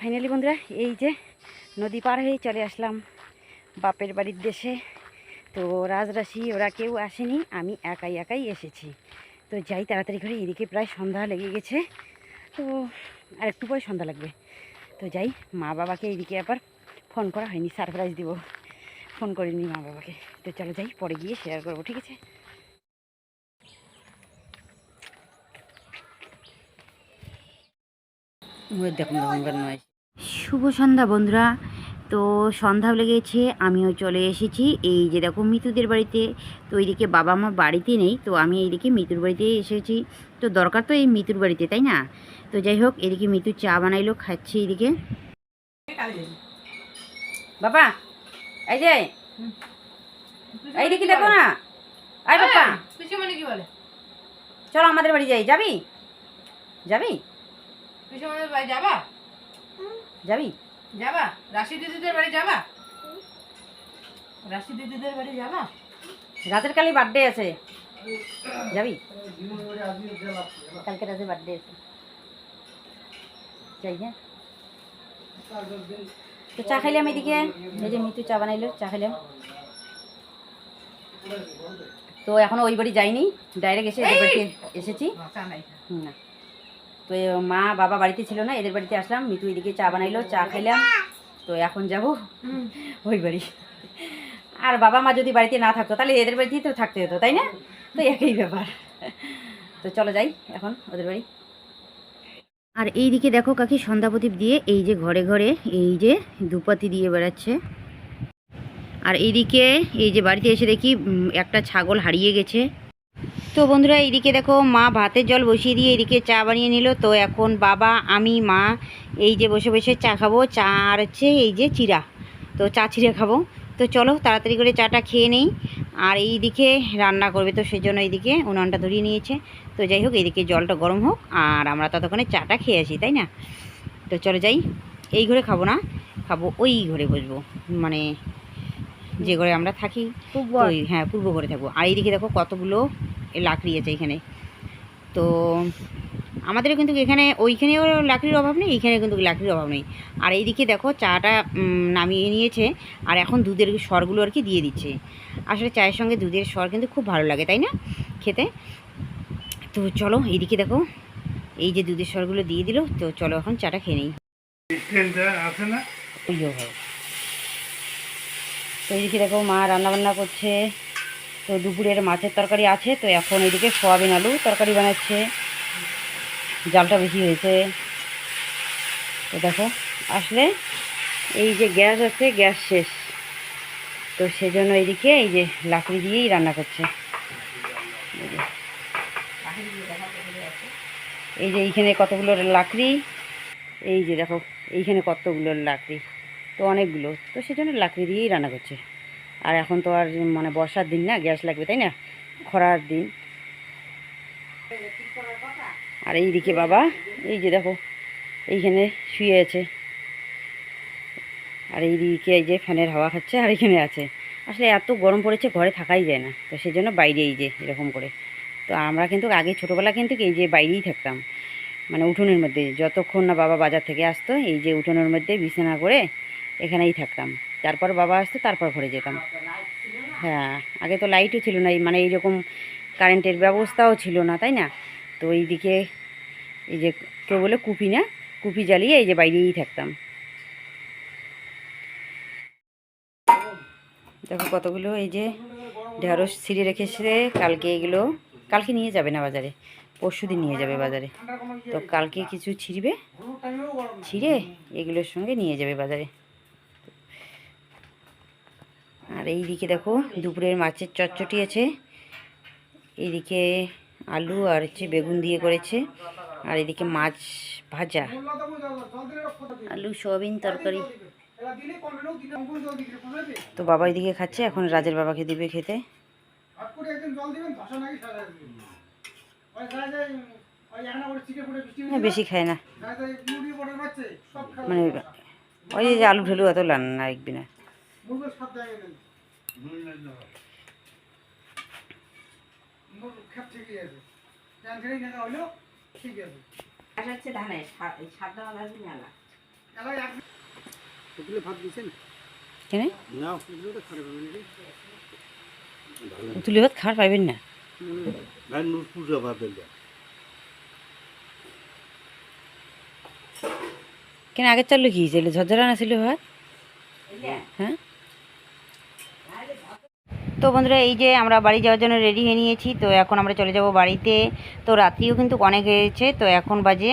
Finally বন্ধুরা, এই যে নদী পার হয়ে চলে আসলাম বাপের বাড়ির দেশে। তো রাজরাশি, ওরা কেউ আসেনি, আমি একাই একাই এসেছি। তো যাই তাড়াতাড়ি করে, এদিকে প্রায় সন্ধ্যা লেগে গেছে। তো আর একটু পরে সন্ধ্যা লাগবে। তো যাই, মা বাবাকে এইদিকে আবার ফোন করা হয়নি, সারপ্রাইজ দিব। ফোন করিনি মা বাবাকে। তো চলো যাই, পরে গিয়ে শেয়ার করব, ঠিক আছে দেখুন নয় শুভ সন্ধ্যা বন্ধুরা। তো সন্ধ্যা লেগেছে আমিও চলে এসেছি। এই যে দেখো মিতুদের বাড়িতে তো এইদিকে বাবা মা বাড়িতে নেই তো আমি এইদিকে মিতুর বাড়িতে এসেছি। তো দরকার তো এই মিতুর বাড়িতে তাই না? তো যাই হোক এদিকে মিতু চা বানাইলো খাচ্ছি এদিকে বাবা এই যে এইদিকে দেখো না। আয় বাবা। বলে? চলো আমাদের বাড়ি যাই যাবি? যাবি? পিসিমণির বাড়ি যাবা? যাবি? যাবা? রাশি দিদিদের বাড়ি যাবা? রাশি দিদিদের বাড়ি যাবা? রাতের কালে বার্থডে আছে। যাবি? কালকে রাতে বার্থডে আছে। যাই হ্যাঁ। তো চা খাইলাম এদিকে। এই যে মিতু চা বানাইলো চা খাইলাম। তো এখনও ওই বাড়ি যাইনি। ডাইরেক্ট এসে বাড়িতে এসেছি। হুম, না। তো মা বাবা বাড়িতে ছিল না এদের বাড়িতে আসলাম মিতু এদিকে চা বানাইলো চা খাইলাম। তো এখন যাব ওই বাড়ি। আর বাবা মা যদি বাড়িতে না থাকতো তাহলে এদের বাড়িতেই তো থাকতে হতো তাই না? তো একই ব্যাপার। তো চলো যাই এখন ওদের বাড়ি। আর এই দিকে দেখো কাকি সন্ধ্যা প্রদীপ দিয়ে এই যে ঘরে ঘরে এই যে দুপাতি দিয়ে বেড়াচ্ছে। আর এইদিকে এই যে বাড়িতে এসে দেখি একটা ছাগল হারিয়ে গেছে। তো বন্ধুরা এইদিকে দেখো মা ভাতের জল বসিয়ে দিয়ে এদিকে চা বানিয়ে নিল। তো এখন বাবা আমি মা এই যে বসে বসে চা খাব। চা আর হচ্ছে এই যে চিরা তো চা চিড়ে খাব। তো চলো তাড়াতাড়ি করে চাটা খেয়ে নেই। আর এই দিকে রান্না করবে তো সেজন্য এইদিকে উনানটা ধরিয়ে নিয়েছে। তো যাই হোক এইদিকে জলটা গরম হোক আর আমরা ততক্ষণে চাটা খেয়ে আসি তাই না? তো চলো যাই এই ঘরে খাব না খাব ওই ঘরে বসবো। মানে যে ঘরে আমরা থাকি ওই হ্যাঁ পূর্ব ঘরে থাকব। আর এইদিকে দেখো কতগুলো লাকড়ি আছে এখানে। তো আমাদের কিন্তু এখানে ওইখানেও লাকড়ির অভাব নেই এইখানে কিন্তু লাকড়ির অভাব নেই। আর এইদিকে দেখো চাটা নামিয়ে নিয়েছে আর এখন দুধের স্বরগুলো আর কি দিয়ে দিচ্ছে। আসলে চায়ের সঙ্গে দুধের স্বর কিন্তু খুব ভালো লাগে তাই না খেতে? তো চলো এইদিকে দেখো এই যে দুধের স্বরগুলো দিয়ে দিল তো চলো এখন চাটা খেয়ে নিই। ট্রেনটা আছে না? তো এইদিকে দেখো মা রান্নাবান্না করছে। তো দুপুরের মাছের তরকারি আছে, তো এখন এদিকে সোয়াবিন আলু তরকারি বানাচ্ছে। জালটা বেশি হয়েছে। তো দেখো, আসলে এই যে গ্যাস আছে, গ্যাস শেষ। তো সেজন্য এইদিকে এই যে লাকড়ি দিয়েই রান্না করছে। এই যে এইখানে কতগুলো লাকড়ি, এই যে দেখো, এইখানে কতগুলো লাকড়ি, তো অনেকগুলো। তো সেজন্য লাকড়ি দিয়েই রান্না করছে। আর এখন তো আর মানে বর্ষার দিন না, গ্যাস লাগবে, তাই না? খরার দিন। আর এইদিকে বাবা, এই যে দেখো, এইখানে শুয়ে আছে। আর এইদিকে এই যে ফ্যানের হাওয়া খাচ্ছে আর এখানে আছে। আসলে এত গরম পড়েছে, ঘরে থাকাই যায় না। তো সেই জন্য বাইরে এই যে, এরকম করে। তো আমরা কিন্তু আগে ছোটোবেলা কিন্তু এই যে বাইরেই থাকতাম। মানে উঠোনের মধ্যে, যতক্ষণ না বাবা বাজার থেকে আসতো, এই যে উঠোনের মধ্যে বিছানা করে এখানেই থাকতাম। তারপর বাবা আসতো তারপর ঘরে যেতাম। হ্যাঁ আগে তো লাইটও ছিল না মানে এইরকম কারেন্টের ব্যবস্থাও ছিল না, তাই না? তো এইদিকে এই যে কেউ বলে, কুপি না, কুপি জ্বালিয়ে এই যে বাইরেই থাকতাম। দেখো কতগুলো এই যে ঢেঁড়স ছিঁড়ে রেখেছে, কালকে এগুলো কালকে নিয়ে যাবে না বাজারে, পরশু দিন নিয়ে যাবে বাজারে। তো কালকে কিছু ছিঁড়বে, ছিঁড়ে এগুলোর সঙ্গে নিয়ে যাবে বাজারে। আর এই দিকে দেখো দুপুরের মাছের চটচটি আছে। এইদিকে আলু আর হচ্ছে বেগুন দিয়ে করেছে। আর এদিকে মাছ ভাজা। আলু সয়াবিন তরকারি। তো বাবা এদিকে খাচ্ছে এখন রাজের বাবাকে দিবে খেতে। না, বেশি খায় না। মানে ওই যে আলু ঢেলু এত লান না না ঠিকই আছে। হচ্ছে ধানে সাদা মেলা এগুলো ভাত দিছেন? কেন? নাও এগুলো তো খারাপ হবে নাকি? তুলে ভাত খাওয়ার পাইবেন না? ভাই নূর পূজা দিলে কেন আগের চালু কি ছিল ঝরঝরা না ছিল ভাত? হ্যাঁ? তো বন্ধুরা, এই যে আমরা বাড়ি যাওয়ার জন্য রেডি হয়ে নিয়েছি, তো এখন আমরা চলে যাব বাড়িতে। তো রাত্রিও কিন্তু অনেক হয়েছে, তো এখন বাজে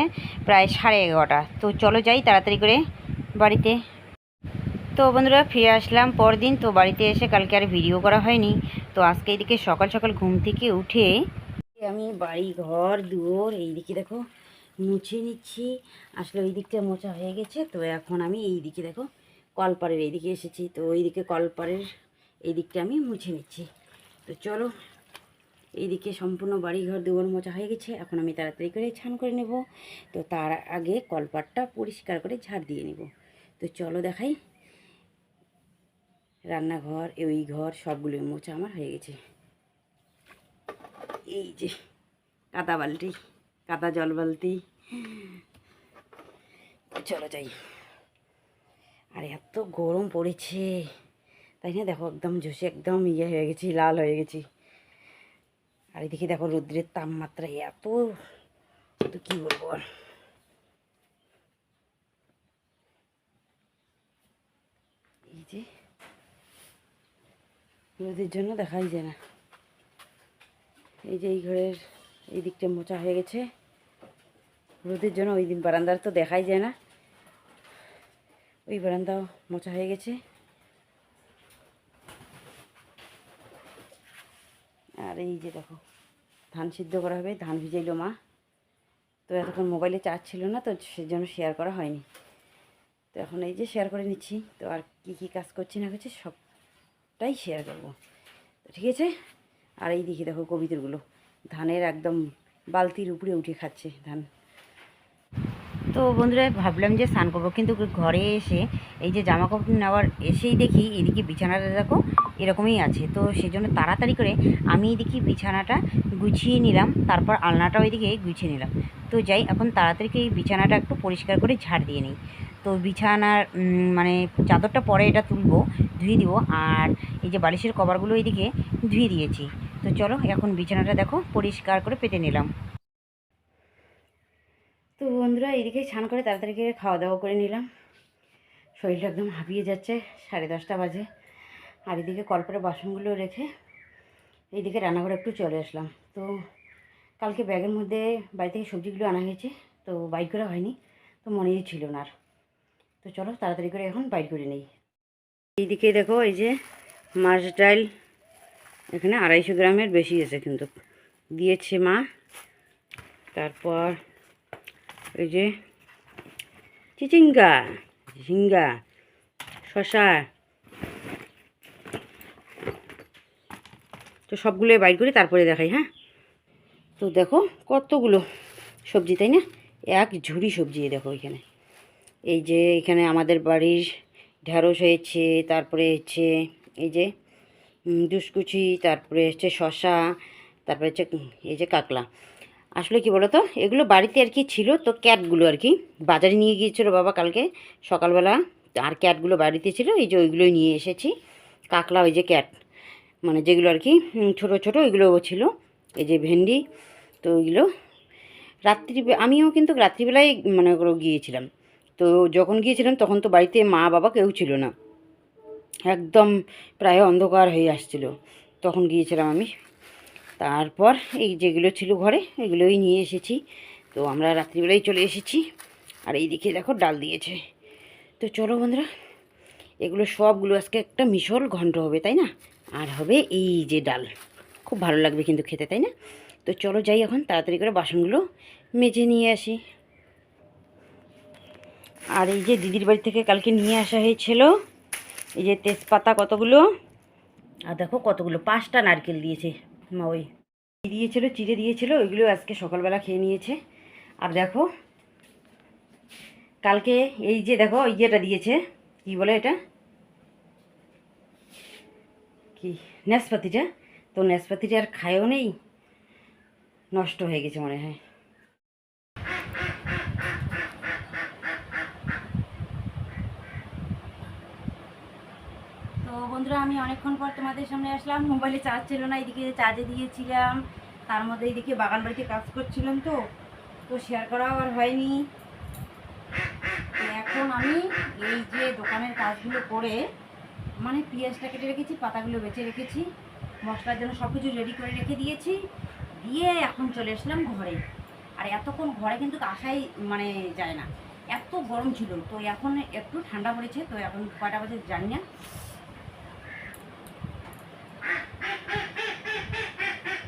প্রায় সাড়ে এগারোটা। তো চলো যাই তাড়াতাড়ি করে বাড়িতে। তো বন্ধুরা, ফিরে আসলাম পরদিন, তো বাড়িতে এসে কালকে আর ভিডিও করা হয়নি। তো আজকে এইদিকে সকাল সকাল ঘুম থেকে উঠে আমি বাড়ি ঘর, দুয়ার, এইদিকে দেখো মুছে নিচ্ছি। আসলে ওই দিকটা মোছা হয়ে গেছে, তো এখন আমি এই দিকে দেখো কলপাড়ের এইদিকে এসেছি। তো ওইদিকে কলপাড়ের এই দিকটা আমি মুছে নিচ্ছি। তো চলো, এইদিকে সম্পূর্ণ বাড়ি ঘর দুয়ার মোছা হয়ে গেছে। এখন আমি তাড়াতাড়ি করে ছান করে নেব। তো তার আগে কলপাটটা পরিষ্কার করে ঝাড় দিয়ে নেব। তো চলো দেখাই। রান্নাঘর ওই ঘর সবগুলো মোচা আমার হয়ে গেছে। এই যে কাদা বালতি, কাদা জল বালতি। চলো যাই। আর, এত গরম পড়েছে। তাই না? দেখো, একদম ঝুসে একদম ইয়ে হয়ে গেছি, লাল হয়ে গেছি। আর এদিকে দেখো রৌদ্রের তাপমাত্রা এত তো কী বলব আর? এই যে, রোদের জন্য দেখাই যায় না। এই যে এই ঘরের এই দিকটা মোচা হয়ে গেছে। রোদের জন্য ওই দিন বারান্দার তো দেখাই যায় না। ওই বারান্দাও মোচা হয়ে গেছে। আর এই যে দেখো, ধান সিদ্ধ করা হবে, ধান ভিজাইলো মা। তো এতক্ষণ মোবাইলে চার্জ ছিল না, তো সেজন্য শেয়ার করা হয়নি। তো এখন এই যে শেয়ার করে নিচ্ছি, তো আর কি কি কাজ করছি না করছি সবটাই শেয়ার করব। তো ঠিক আছে? আর এই দিকে দেখো কবিতরগুলো ধানের একদম বালতির উপরে উঠে খাচ্ছে ধান। তো বন্ধুরা, ভাবলাম যে স্নান করব, কিন্তু ঘরে এসে এই যে জামা কাপড় নেওয়ার এসেই দেখি, এদিকে বিছানাটা দেখো এরকমই আছে। তো সেজন্য তাড়াতাড়ি করে আমি এদিকে বিছানাটা গুছিয়ে নিলাম, তারপর আলনাটাও এদিকে গুছিয়ে নিলাম। তো যাই, এখন তাড়াতাড়ি এই বিছানাটা একটু পরিষ্কার করে ঝাড় দিয়ে নিই। তো বিছানার মানে চাদরটা পরে এটা তুলবো, ধুয়ে দিব, আর এই যে বালিশের কভারগুলো এইদিকে ধুয়ে দিয়েছি। তো চলো, এখন বিছানাটা দেখো, পরিষ্কার করে পেতে নিলাম। তো বন্ধুরা, এদিকে স্নান করে তাড়াতাড়ি করে খাওয়া দাওয়া করে নিলাম। শরীরটা একদম হাঁপিয়ে যাচ্ছে, সাড়ে দশটা বাজে। আর এদিকে কলপারে বাসনগুলো রেখে এইদিকে রান্নাঘরে একটু চলে আসলাম। তো কালকে ব্যাগের মধ্যে বাড়ি থেকে সবজিগুলো আনা হয়েছে, তো বাইক করা হয়নি, তো মনেই ছিল না আর। তো চলো তাড়াতাড়ি করে এখন বাইক করে নেই। এইদিকে দেখো এই যে মাছ ডাল, এখানে আড়াইশো গ্রামের বেশি আছে কিন্তু। দিয়েছে মা, তারপর এই যে চিচিঙ্গা, ঝিঙ্গা শশা তো সবগুলো বাইর করি, তারপরে দেখাই হ্যাঁ? তো দেখো কতগুলো সবজি, তাই না? এক ঝুড়ি সবজি দেখো এখানে। এই যে এখানে আমাদের বাড়ির ঢ্যাঁড়স হয়েছে, তারপরে হচ্ছে এই যে দুষ্কুচি তারপরে হচ্ছে শশা তারপরে হচ্ছে এই যে কাকলা। আসলে কি বলো তো এগুলো বাড়িতে আর কি ছিল, তো ক্যাটগুলো আর কি বাজারে নিয়ে গিয়েছিল বাবা কালকে সকালবেলা, আর ক্যাটগুলো বাড়িতে ছিল, এই যে ওইগুলোই নিয়ে এসেছি। কাকলা ওই যে ক্যাট। মানে যেগুলো আর কি ছোটো ছোটো ওইগুলোও ছিল। এই যে ভেন্ডি, তো ওইগুলো রাত্রি আমিও কিন্তু রাত্রিবেলায় মানে গিয়েছিলাম। তো যখন গিয়েছিলাম তখন তো বাড়িতে মা বাবা কেউ ছিল না। একদম প্রায় অন্ধকার হয়ে আসছিল। তখন গিয়েছিলাম আমি। তারপর এই যেগুলো ছিল ঘরে, এগুলোই নিয়ে এসেছি। তো আমরা রাত্রিবেলায় চলে এসেছি। আর এই দিকে দেখো ডাল দিয়েছে। তো চলো বন্ধুরা, এগুলো সবগুলো আজকে একটা মিশল ঘন্ট হবে, তাই না? আর হবে এই যে ডাল। খুব ভালো লাগবে কিন্তু খেতে, তাই না? তো চলো যাই এখন, তাড়াতাড়ি করে বাসনগুলো মেজে নিয়ে আসি। আর এই যে দিদির বাড়ি থেকে কালকে নিয়ে আসা হয়েছিল, এই যে তেজপাতা কতগুলো? আর দেখো কতগুলো, পাঁচটা নারকেল দিয়েছে মা ওই। দিয়েছিল, চিড়ে দিয়েছিল, ওইগুলো আজকে সকালবেলা খেয়ে নিয়েছে। আর দেখো, কালকে এই যে দেখো এই যেটা দিয়েছে, কি বলে এটা? কি ন্যাসপাতিটা তো ন্যাসপাতিটা আর খায়ও নেই, নষ্ট হয়ে গেছে মনে হয়। তো বন্ধুরা, আমি অনেকক্ষণ পর তোমাদের সামনে আসলাম। মোবাইলে চার্জ ছিল না এইদিকে চার্জে দিয়েছিলাম। তার মধ্যে এইদিকে বাগান বাড়িতে কাজ করছিলাম তো তো শেয়ার করাও আর হয়নি। এখন আমি এই যে দোকানের কাজগুলো করে মানে পেঁয়াজটা কেটে রেখেছি, পাতাগুলো বেঁচে রেখেছি, মশলার জন্য সব কিছু রেডি করে রেখে দিয়েছি। দিয়ে এখন চলে আসলাম ঘরে। আর এতক্ষণ ঘরে কিন্তু আসাই মানে যায় না। এত গরম ছিল, তো এখন একটু ঠান্ডা পড়েছে, তো এখন কয়টা বাজে জানি না।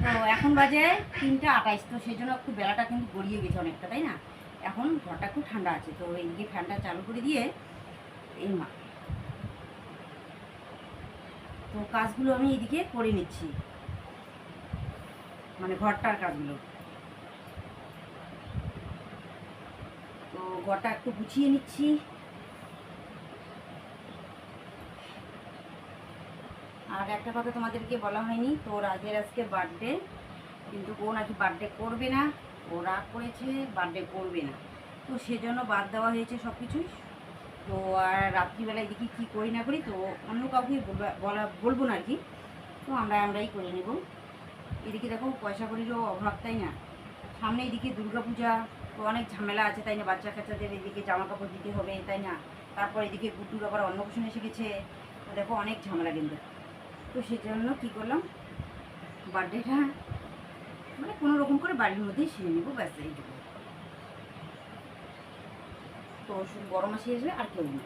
তো এখন বাজে তিনটা আটাইশ তো সেই জন্য একটু বেলাটা কিন্তু গড়িয়ে গেছে অনেকটা, তাই না? এখন ঘরটা খুব ঠান্ডা আছে, তো এইদিকে ফ্যানটা চালু করে দিয়ে এই মা তো কাজগুলো আমি এদিকে করে নিচ্ছি। মানে ঘরটার কাজগুলো। তো ঘরটা একটু গুছিয়ে নিচ্ছি। আর একটা কথা তোমাদেরকে বলা হয়নি, তো রাজের আজকে বার্থডে কিন্তু ও নাকি বার্থডে করবে না। ও রাগ করেছে বার্থডে করবে না। তো সেজন্য বাদ দেওয়া হয়েছে সব কিছুই তো আর রাত্রিবেলায় এদিকে কী করি না করি, তো অন্য কাউকে বলা বলব না আর কি। তো আমরা আমরাই করে নেব। এদিকে দেখো পয়সা করিরও অভাব, তাই না? সামনে এদিকে দুর্গাপূজা, তো অনেক ঝামেলা আছে, তাই না? বাচ্চা কাচ্চাদের এদিকে জামা কাপড় দিতে হবে, তাই না? তারপর এদিকে গুড্ডুর আবার অন্নপ্রাশন এসে গেছে। তো দেখো অনেক ঝামেলা কিন্তু। তো সেই জন্য কী করলাম? বার্থডেটা মানে কোনো রকম করে বাড়ির মধ্যেই সেরে নেব, ব্যাস, এইটুকু। তো শুধু বড় মাসি আসবে আর কেউ না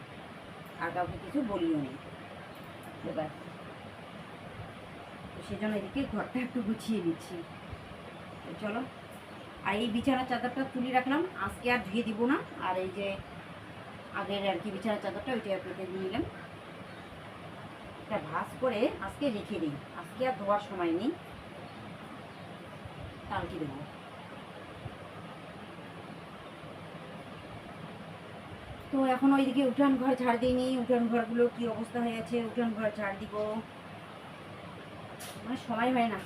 আর কাউকে কিছু বলিও তো ব্যাস তো সেই জন্য এদিকে ঘরটা একটু গুছিয়ে দিচ্ছি তো চলো, আর এই বিছানার চাদরটা তুলে রাখলাম। আজকে আর ধুয়ে দিব না। আর এই যে আগের আর কি বিছানার চাদরটা, ওইটা পেতে নিলাম এটা ভাজ করে আজকে রেখে দিই। আজকে আর ধোয়ার সময় নেই। কালকে দেবো। তো এখন ওইদিকে উঠান ঘর ঝাড় দিইনি, উঠান ঘরগুলো কি অবস্থা হয়ে আছে, উঠান ঘর ঝাড় দিব। মানে সময় হয় না।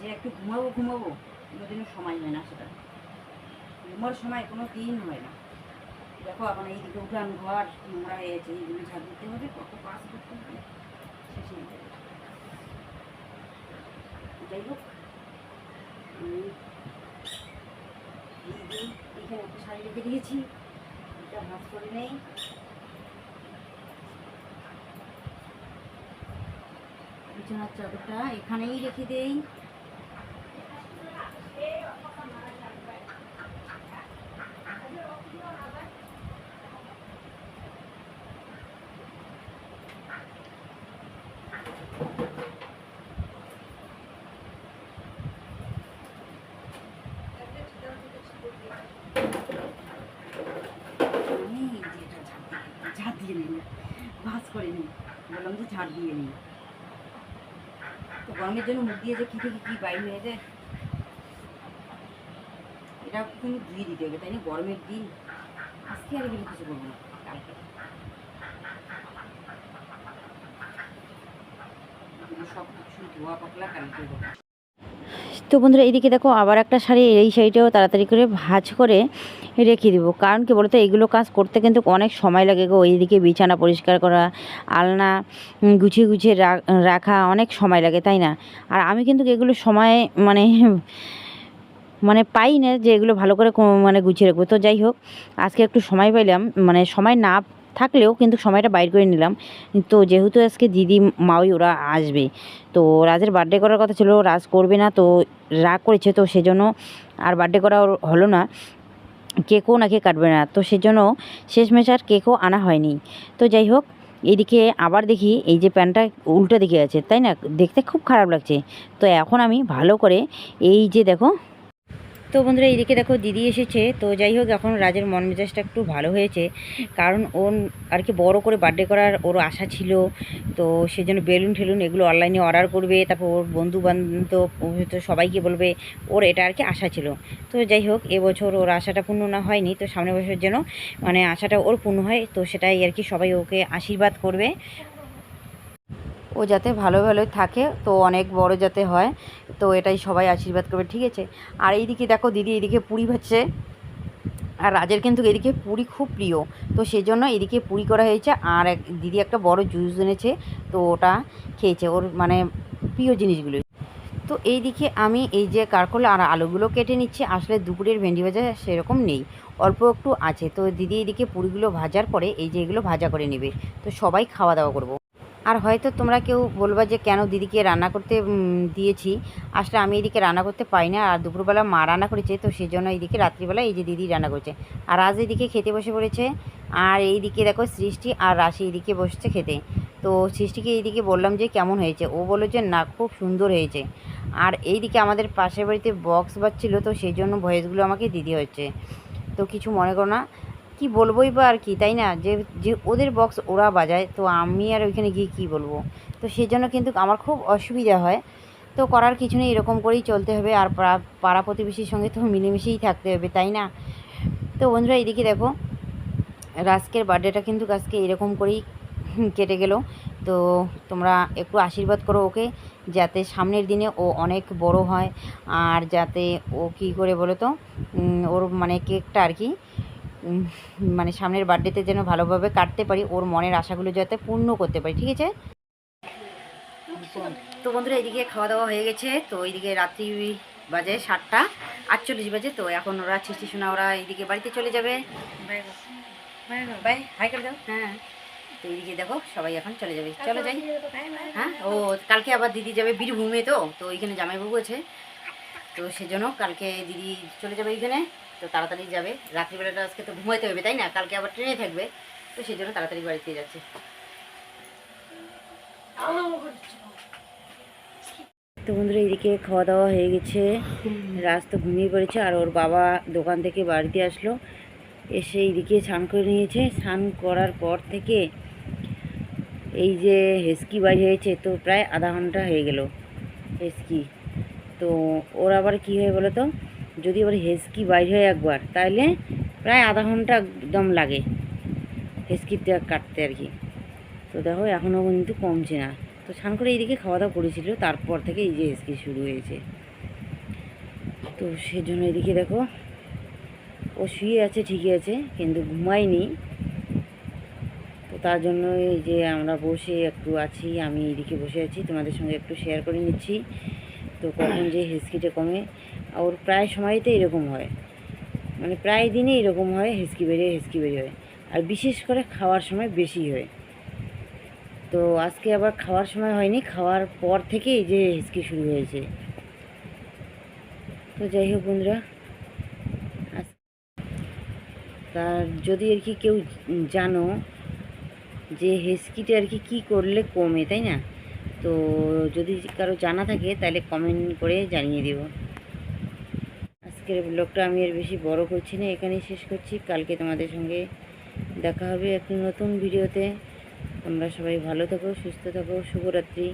যে একটু ঘুমাবো ঘুমাবো কোনোদিনও সময় হয় না সেটা। ঘুমার সময় কোনো দিন হয় না। দেখো এখন এইদিকে উঠান ঘর, নোংরা হয়ে আছে, এইগুলো ঝাড় দিতে হবে, কত কাজ করতে হবে যাই হোক, আমি এই যে এখানে একটা শাড়ি রেখে দিয়েছি। ভাজ করে নেই বিছানার চাদরটা এখানেই রেখে দেই আমি এই যে এটা ঝাড় দিয়ে- ঝাড় দিয়ে নিই ভাজ করে নিই ঝাড় দিয়ে নিই। তো গরমের জন্য মুখ দিয়ে যে কী থেকে কী বাইর হয়ে যায়, এটা কিন্তু ধুয়ে দিতে হবে, তাই না? গরমের দিন আজকে আর এগুলো কিছু করব না, কালকে। সব কিছু ধোয়া পাকলা কালকে তো বন্ধুরা এইদিকে দেখো আবার একটা শাড়ি, এই শাড়িটাও তাড়াতাড়ি করে ভাজ করে রেখে দেবো। কারণ কি বলতো, এগুলো কাজ করতে কিন্তু অনেক সময় লাগে গো। এইদিকে বিছানা পরিষ্কার করা, আলনা গুছিয়ে গুছিয়ে রাখা অনেক সময় লাগে, তাই না? আর আমি কিন্তু এগুলো সময় মানে মানে পাই না যে এগুলো ভালো করে মানে গুছিয়ে রাখব। তো যাই হোক, আজকে একটু সময় পাইলাম। মানে সময় না থাকলেও কিন্তু সময়টা বাইর করে নিলাম। তো যেহেতু আজকে দিদি মাওই ওরা আসবে, তো রাজের বার্থডে করার কথা ছিল, রাজ করবে না, তো রাগ করেছে, তো সেজন্য আর বার্থডে করা হলো না। কেকও নাকি কাটবে না, তো সেজন্য শেষমেশ আর কেকও আনা হয়নি। তো যাই হোক, এদিকে আবার দেখি এই যে প্যান্টটা উল্টো দিকে আছে, তাই না? দেখতে খুব খারাপ লাগছে। তো এখন আমি ভালো করে এই যে দেখো তো বন্ধুরা এইদিকে দেখো দিদি এসেছে। তো যাই হোক, এখন রাজের মন মেজাজটা একটু ভালো হয়েছে। কারণ ওর আর কি বড় করে বার্থডে করার ওর আশা ছিল। তো সেজন্য বেলুন ঠেলুন এগুলো অনলাইনে অর্ডার করবে। তারপর ওর বন্ধু বান্ধব হয়তো সবাইকে বলবে ওর এটা আর কি আশা ছিল। তো যাই হোক, এবছর ওর আশাটা পূর্ণ না হয়নি। তো সামনে বছর যেন মানে আশাটা ওর পূর্ণ হয়। তো সেটাই আর কি সবাই ওকে আশীর্বাদ করবে। ও যাতে ভালো ভালো থাকে, তো অনেক বড় যাতে হয়, তো এটাই সবাই আশীর্বাদ করবে, ঠিক আছে? আর এইদিকে দেখো দিদি, এইদিকে পুরি ভাজছে। আর রাজের কিন্তু এদিকে পুরি খুব প্রিয়, তো সেই জন্য এদিকে পুরি করা হয়েছে। আর এক, দিদি একটা বড় জুস এনেছে, তো ওটা খেয়েছে, ওর মানে প্রিয় জিনিসগুলো। তো এই দিকে আমি এই যে কারকল আর আলুগুলো কেটে নিচ্ছি, আসলে দুপুরের ভেন্ডি ভাজা সেরকম নেই, অল্প একটু আছে। তো দিদি এদিকে পুরিগুলো ভাজার পরে এই যে এগুলো ভাজা করে নেবে, তো সবাই খাওয়া দাওয়া করব। আর হয়তো তোমরা কেউ বলবা যে, কেন দিদিকে রান্না করতে দিয়েছি? আসলে আমি এদিকে রান্না করতে পাই না। আর দুপুরবেলা মা রান্না করেছে, তো সেই জন্য এইদিকে রাত্রিবেলা এই যে দিদি রান্না করছে। আর আজ এইদিকে খেতে বসে পড়েছে। আর এইদিকে দেখো সৃষ্টি আর রাশি এইদিকে বসছে খেতে। তো সৃষ্টিকে এইদিকে বললাম যে, কেমন হয়েছে? ও বলল যে, না, খুব সুন্দর হয়েছে। আর এইদিকে আমাদের পাশের বাড়িতে বক্স বাজছিল, তো সেই জন্য ভয়েসগুলো আমাকে দিদি হচ্ছে তো কিছু মনে করো না। কি বলবোই বা আর কি, তাই না? যে যে ওদের বক্স ওরা বাজায়, তো আমি আর ওইখানে গিয়ে কী বলব? তো সেই জন্য কিন্তু আমার খুব অসুবিধা হয়। তো করার কিছু নেই, এরকম করেই চলতে হবে। আর পাড়া প্রতিবেশীর সঙ্গে তো মিলেমিশেই থাকতে হবে, তাই না? তো বন্ধুরা, এইদিকে দেখো রাজকের বার্থডেটা কিন্তু আজকে এরকম করেই কেটে গেল। তো তোমরা একটু আশীর্বাদ করো ওকে, যাতে সামনের দিনে ও অনেক বড় হয়। আর যাতে ও কী করে বলো তো ওর মানে কেকটা আর কি মানে সামনের বার্থডেতে যেন ভালোভাবে কাটতে পারি ওর মনের আশাগুলো যাতে পূর্ণ করতে পারি ঠিক আছে? তো বন্ধুরা এদিকে খাওয়া দাওয়া হয়ে গেছে। তো এইদিকে রাত্রি বাজে সাতটা আটচল্লিশ বাজে। তো এখন ওরা ছিষ্টি শোনা ওরা এইদিকে বাড়িতে চলে যাবে। বাই হাই করে দাও। হ্যাঁ। তো এইদিকে দেখো সবাই এখন চলে যাবে। চলো যাই। হ্যাঁ ও কালকে আবার দিদি যাবে বীরভূমে তো তো ওইখানে জামাইবাবু আছে। তো সেজন্য কালকে দিদি চলে যাবে ওইখানে তো তাড়াতাড়ি যাবে। রাত্রিবেলাটা আজকে তো ঘুমাইতে হবে, তাই না? কালকে আবার ট্রেনে থাকবে, তো সেই জন্য তাড়াতাড়ি বাড়িতে যাচ্ছে। তো বন্ধুরা, এদিকে খাওয়া দাওয়া হয়ে গেছে। রাজ তো ঘুমিয়ে পড়েছে, আর ওর বাবা দোকান থেকে বাড়িতে আসলো। এসে এইদিকে স্নান করে নিয়েছে। স্নান করার পর থেকে এই যে হেসকি বাইর হয়েছে, তো প্রায় আধা ঘণ্টা হয়ে গেল হেসকি। তো ওর আবার কী হয় বলো তো? যদি আবার হেসকি বাইর হয় একবার তাহলে প্রায় আধা ঘণ্টা একদম লাগে হেসকিটা কাটতে আর কি। তো দেখো এখনও কিন্তু কমছে না। তো স্নান করে এইদিকে খাওয়া দাওয়া করেছিল, তারপর থেকে এই যে হেসকি শুরু হয়েছে। তো সেজন্য এদিকে দেখো, ও শুয়ে আছে, ঠিকই আছে, কিন্তু ঘুমায়নি। তো তার জন্য এই যে আমরা বসে একটু আছি, আমি এইদিকে বসে আছি, তোমাদের সঙ্গে একটু শেয়ার করে নিচ্ছি। তো কখন যে হেসকিটা কমে ওর প্রায় সময়তে এরকম হয়। মানে প্রায় দিনই এরকম হয় হেসকি বেরিয়ে হেসকি বেরিয়ে হয়। আর বিশেষ করে খাওয়ার সময় বেশি হয়। তো আজকে আবার খাওয়ার সময় হয়নি, খাওয়ার পর থেকে এই যে হেসকি শুরু হয়েছে। তো যাই হোক বন্ধুরা তার যদি আর কি কেউ জানো যে হেসকিটা আর কি কী করলে কমে, তাই না? তো যদি কারও জানা থাকে তাহলে কমেন্ট করে জানিয়ে দেব আজকের ব্লগটা আমি আর বেশি বড় করছি না, এখানেই শেষ করছি। কালকে তোমাদের সঙ্গে দেখা হবে একটি নতুন ভিডিওতে তোমরা সবাই ভালো থাকো, সুস্থ থাকো, শুভরাত্রি।